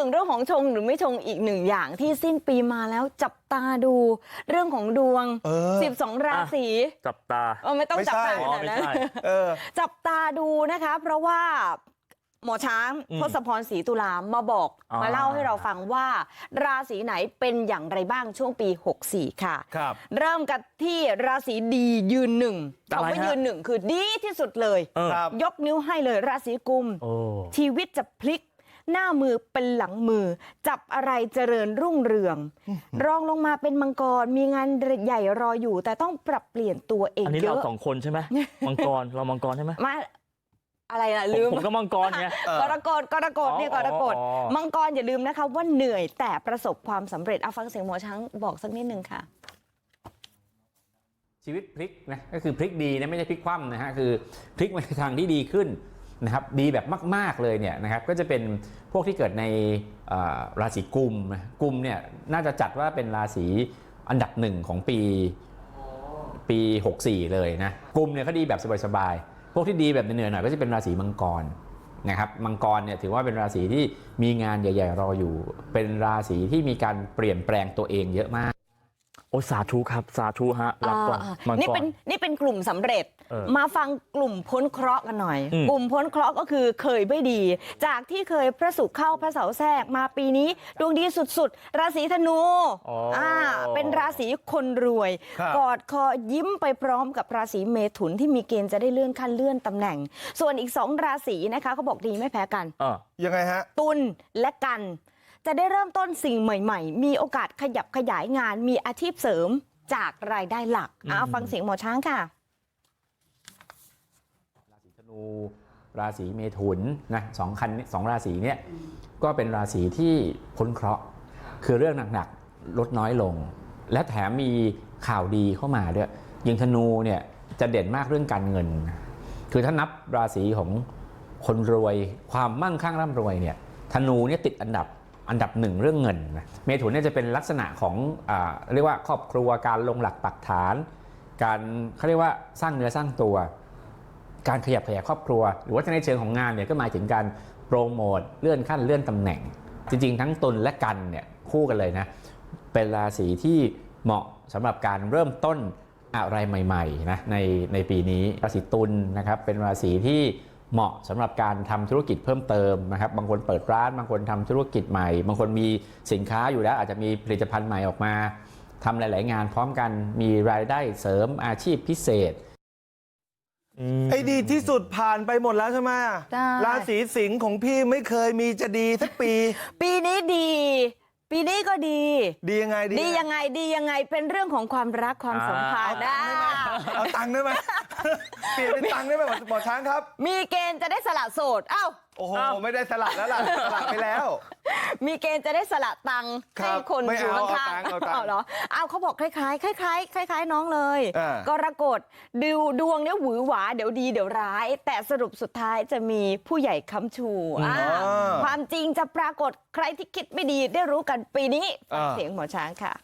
ถึงเรื่องของชงหรือไม่ชงอีกหนึ่งอย่างที่สิ้นปีมาแล้วจับตาดูเรื่องของดวงเออ12ราศีจับตาเออไม่ต้องไม่จับใช่ตาขอ๋อนาดไม่นั้นใช่เออจับตาดูนะคะเพราะว่าหมอช้างอืมทศพรศรีตุลามาบอกอ่ามมาเล่าให้เราฟังว่า ราศีไหนเป็นอย่างไรบ้างช่วงปี 64 ค่ะครับเริ่มกันที่ราศีดียืนหนึ่งอะไรคำว่าฮะยืนหนึ่งคือดีที่สุดเลยเออครับยกนิ้วให้เลยราศีกุมโอ้ชีวิตจะพลิก หน้ามือเป็นหลังมือ จับอะไรเจริญรุ่งเรือง รองลงมาเป็นมังกรมีงานใหญ่รออยู่ แต่ต้องปรับเปลี่ยนตัวเองอันนี้เยเราอะสองคนใช่ไหมมังกรเรามังกรใช่ไหมมาอะไรล่ะผมลืมผมก็มังกรไงเออกรกฎกรกฎเนี่ยอ๋กอรกฎอ๋อมังกรอย่าลืมนะคะ ว่าเหนื่อยแต่ประสบความสำเร็จเอาฟังเสียงหมอช้างบอกสักนิดนึงค่ะชีวิตพลิกนะก็คือพลิกดีนะไม่ใช่พลิกคว่ำนะฮะคือพลิกมาในทางที่ดีขึ้น นะครับดีแบบมาก ๆเลยเนี่ยนะครับก็จะเป็นพวกที่เกิดในราศีกุมกุมเนี่ยน่าจะจัดว่าเป็นราศีอันดับหนึ่งของปีปี 64 เลยนะกุมเนี่ยเขาดีแบบสบายๆพวกที่ดีแบบเหนื่อยๆหน่อยก็จะเป็นราศีมังกรนะครับมังกรเนี่ยถือว่าเป็นราศีที่มีงานใหญ่ ๆ รออยู่ เป็นราศีที่มีการเปลี่ยนแปลงตัวเองเยอะมาก โอ้สาธุครับสาธุฮะรับก่อนอ่ามังนี่กเป็ร นนี่เป็นกลุ่มสำเร็จ เออมาฟังกลุ่มพ้นเคราะห์กันหน่อย อืม กลุ่มพ้นเคราะห์ก็คือเคยไม่ดี จากที่เคยพระศุกร์เข้าพระเสาร์แทรกมาปีนี้ดวงดีสุดๆ ราศีธนูอ๋ออ่าเป็นราศีคนรวย ครับ กอดคอยิ้มไปพร้อมกับราศีเมถุนที่มีเกณฑ์จะได้เลื่อนขั้นเลื่อนตำแหน่ง ส่วนอีกสองราศีนะคะเขาบอกดีไม่แพ้กันอ่ายังไงฮะ ตุลและกัน จะได้เริ่มต้นสิ่งใหม่ๆมีโอกาสขยับขยายงานมีอาชีพเสริมจากรายได้หลักอะเอาฟังเสียงหมอช้างค่ะราศีธนูราศีเมถุนนะสองคันสองราศีเนี่ยก็เป็นราศีที่พ้นเคราะห์คือเรื่องหนักๆลดน้อยลง และแถมมีข่าวดีเข้ามาด้วยอยิงธนูเนี่ยจะเด่นมากเรื่องการเงิน คือถ้านับราศีของคนรวยความมั่งคั่งร่ำรวยเนี่ยธนูเนี่ยติดอันดับ อันดับหนึ่งเรื่องเงินนะเมถุนเนี่ยจะเป็นลักษณะของอเรียกว่าครอบครัวการลงหลักปักฐาน การเขาเรียกว่าสร้างเนื้อสร้างตัว การขยับขยายครอบครัว หรือว่าในเชิงของงานเนี่ยก็หมายถึงการโปรโมทเลื่อนขั้นเลื่อนตำแหน่ง จริงๆ ทั้งตุลและกันเนี่ยคู่กันเลยนะเป็นราศีที่เหมาะสำหรับการเริ่มต้นอะไรใหม่ๆนะในในปีนี้ราศีตุลนะครับเป็นราศีที่ เหมาะสำหรับการทำธุรกิจเพิ่มเติมนะครับบางคนเปิดร้าน บางคนทำธุรกิจใหม่ บางคนมีสินค้าอยู่แล้ว อาจจะมีผลิตภัณฑ์ใหม่ออกมาทำหลาย ๆ งานพร้อมกันมีรายได้เสริมอาชีพพิเศษมไอ้ดีที่สุดผ่านไปหมดแล้วใช่ไหมใช่ราศีสิงห์ของพี่ไม่เคยมีจะดีสักปี ปีนี้ดี ปีนี้ก็ดี ดียังไงดี ดียังไงดียังไงเป็นเรื่องของความรักความสัมพันธ์นะเอาตังค์ได้ไหม เปลี่ยนเป็นตังค์ได้ไหมหมอช้างครับ มีเกณฑ์จะได้สละโสดเอ้า โอ้โหเอ้าไม่ได้สลัดแล้วล่ะสลัดไปแล้ว มีเกณฑ์จะได้สละตังค์ครัให้บคนไม่อยู่เอาข้างเอาตังค์เอาๆตังค์เอาเหรอเอาเขาบอกคล้ายๆคล้ายๆคล้าย ๆ น้องเลยอ่า กรกฎดูดวงเนี่ยหวือหวาเดี๋ยวดีเดี๋ยวร้าย แต่สรุปสุดท้ายจะมีผู้ใหญ่ค้ำชูอ่าความจริงจะปรากฏใครที่คิดไม่ดีได้รู้กันปีนี้ฟังเสียงหมอช้างค่ะ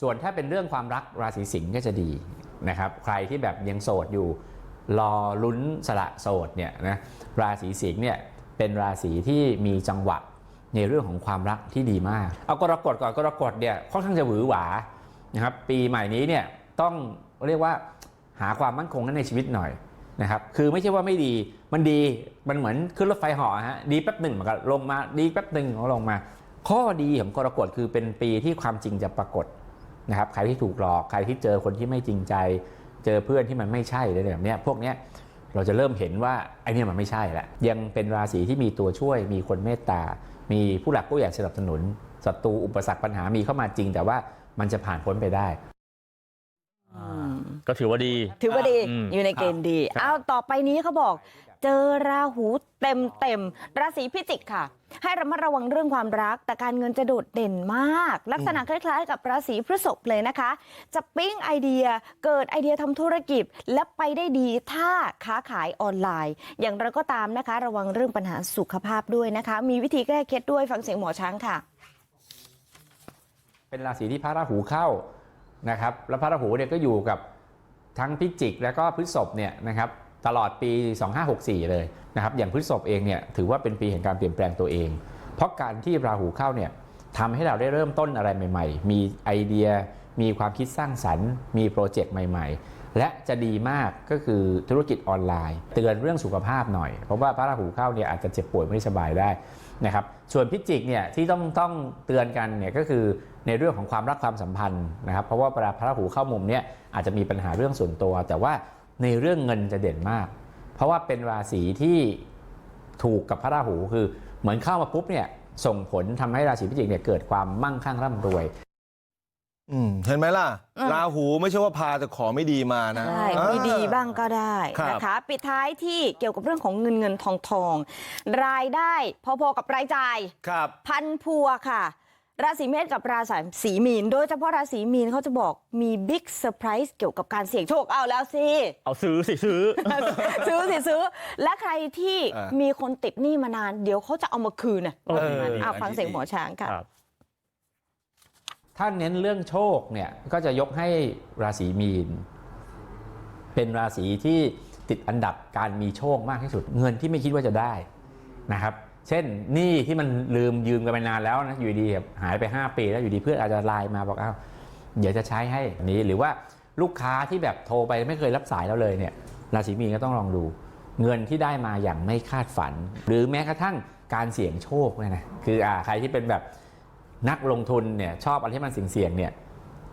ส่วนถ้าเป็นเรื่องความรักราศีสิงห์ก็จะดี นะครับใครที่แบบยังโสดอยู่ รอลุ้นสละโสดเนี่ยนะราศีสิงห์เนี่ยเป็นราศีที่มีจังหวะในเรื่องของความรักที่ดีมาก เอากรกฎก่อนกรกฎเนี่ยค่อนข้างจะหวือหวานะครับปีใหม่นี้เนี่ยต้องเรียกว่าหาความมั่นคงนั้นในชีวิตหน่อยนะครับคือไม่ใช่ว่าไม่ดีมันดีมันเหมือนขึ้นรถไฟหาะฮะดีแป๊บหนึ่งมันก็ลงมาดีแป๊บหนึ่งก็ลงมา ข้อดีของกรกฎคือเป็นปีที่ความจริงจะปรากฏ นะครับใครที่ถูกหลอกใครที่เจอคนที่ไม่จริงใจ เจอเพื่อนที่มันไม่ใช่อะไรแบบเนี้ยพวกเนี้ยเราจะเริ่มเห็นว่าไอ้เนี่ยมันไม่ใช่แล้วยังเป็นราศีที่มีตัวช่วย มีคนเมตตา มีผู้หลักผู้ใหญ่สนับสนุนศัตรูอุปสรรคปัญหามีเข้ามาจริง แต่ว่ามันจะผ่านพ้นไปได้ ก็ถือว่าดีถือว่าดีอืมอยู่ในเกณฑ์ดีครับเอาต่อไปนี้เขาบอกเจอราหูเต็มเต็มๆราศีพิจิกค่ะ ให้ระมัดระวังเรื่องความรัก แต่การเงินจะโดดเด่นมาก ลักษณะคล้ายๆ กับราศีพฤษภเลยนะคะ จะปิ้งไอเดียเกิดไอเดียทำธุรกิจ และไปได้ดีถ้าค้าขายออนไลน์ อย่างไรก็ตามนะคะ ระวังเรื่องปัญหาสุขภาพด้วยนะคะ มีวิธีแก้เคล็ดด้วยฟังเสียงหมอช้างค่ะ เป็นราศีที่พระราหูเข้า นะครับแล้วพระราหูเนี่ยก็อยู่กับทั้งพิจิก แล้วก็พฤษภเนี่ยนะครับตลอดปี 2564 เลยนะครับอย่างพฤษภเองเนี่ยถือว่าเป็นปีแห่งการเปลี่ยนแปลงตัวเอง เพราะการที่ราหูเข้าเนี่ยทำให้เราได้เริ่มต้นอะไรใหม่ ๆ มีไอเดีย มีความคิดสร้างสรรค์ มีโปรเจกต์ใหม่ ๆ และจะดีมากก็คือธุรกิจออนไลน์ เตือนเรื่องสุขภาพหน่อย เพราะว่าพระราหูเข้าเนี่ยอาจจะเจ็บป่วยไม่สบายได้นะครับส่วนพิจิกเนี่ยที่ต้องต้องเตือนกันเนี่ยก็คือในเรื่องของความรักความสัมพันธ์นะครับเพราะว่าเวลาพระราหูเข้ามุมเนี่ยอาจจะมีปัญหาเรื่องส่วนตัว แต่ว่าในเรื่องเงินจะเด่นมาก เพราะว่าเป็นราศีที่ถูกกับพระราหูคือเหมือนเข้ามาปุ๊บเนี่ยส่งผลทำให้ราศีพิจิกเนี่ยเกิดความมั่งคั่งร่ำรวย เห็นไหมล่ะอืมราหูไม่ใช่ว่าพาแต่ของไม่ดีมานะใช่อ่ามีดีบ้างก็ได้ครับนะคะปิดท้ายที่เกี่ยวกับเรื่องของเงินเงินทองทองรายได้พอๆกับรายจ่ายครับพันพัวค่ะ ราศีเมษกับราศีมีน โดยเฉพาะราศีมีนเขาจะบอกมีบิ๊กเซอร์ไพรส์เกี่ยวกับการเสี่ยงโชคเอาแล้วสิเอาซื้อสิซื้อ ซื้อสิซื้อ และใครที่อ่ามีมีคนติดหนี้มานาน เดี๋ยวเขาจะเอามาคืนน่ะเออเอออะฟังเสียงหมอช้างค่ะครับ ถ้าเน้นเรื่องโชคเนี่ยก็จะยกให้ราศีมีน เป็นราศีที่ติดอันดับการมีโชคมากที่สุด เงินที่ไม่คิดว่าจะได้นะครับ เช่นหนี้ที่มันลืมยืมกันไปนานแล้วนะอยู่ดีหายไป 5 ปีแล้วอยู่ดีเพื่อนอาจจะไลน์มาบอกเอ้าเดี๋ยวจะใช้ให้นี้หรือว่าลูกค้าที่แบบโทรไปไม่เคยรับสายเราเลยเนี่ยราศีมีนก็ต้องลองดู เงินที่ได้มาอย่างไม่คาดฝัน หรือแม้กระทั่งการเสี่ยงโชคเนี่ยนะคืออ่าใครที่เป็นแบบ นักลงทุนเนี่ยชอบอะไรที่มันเสี่ยงๆเนี่ย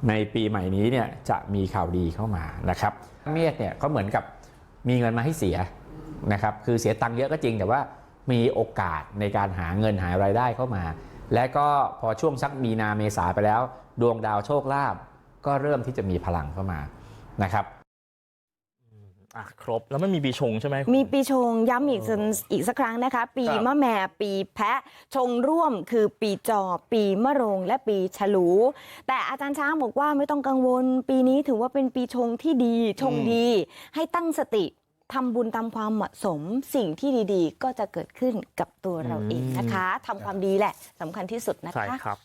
ในปีใหม่นี้เนี่ยจะมีข่าวดีเข้ามานะครับเมษเนี่ยก็เหมือนกับมีเงินมาให้เสียนะครับคือเสียตังค์เยอะก็จริง แต่ว่ามีโอกาสในการหาเงินหารายได้เข้ามา และก็พอช่วงสักมีนาเมษาไปแล้ว ดวงดาวโชคลาภก็เริ่มที่จะมีพลังเข้ามานะครับ อะครบแล้วไม่มีปีชงใช่ไหมมีปีชงย้ำอีกสักอีกสักครั้งนะคะ ปีครับมะแม่ปีแพะชงร่วมคือปีจอปีมะโรงและปีฉลู แต่อาจารย์ช้างบอกว่าไม่ต้องกังวล ปีนี้ถือว่าเป็นปีชงที่ดีชงดี ให้ตั้งสติทำบุญตามความเหมาะสมสิ่งที่ดีๆ ก็จะเกิดขึ้นกับตัวเราเองนะคะทำความดีแหละสำคัญที่สุดนะใช่คะครับ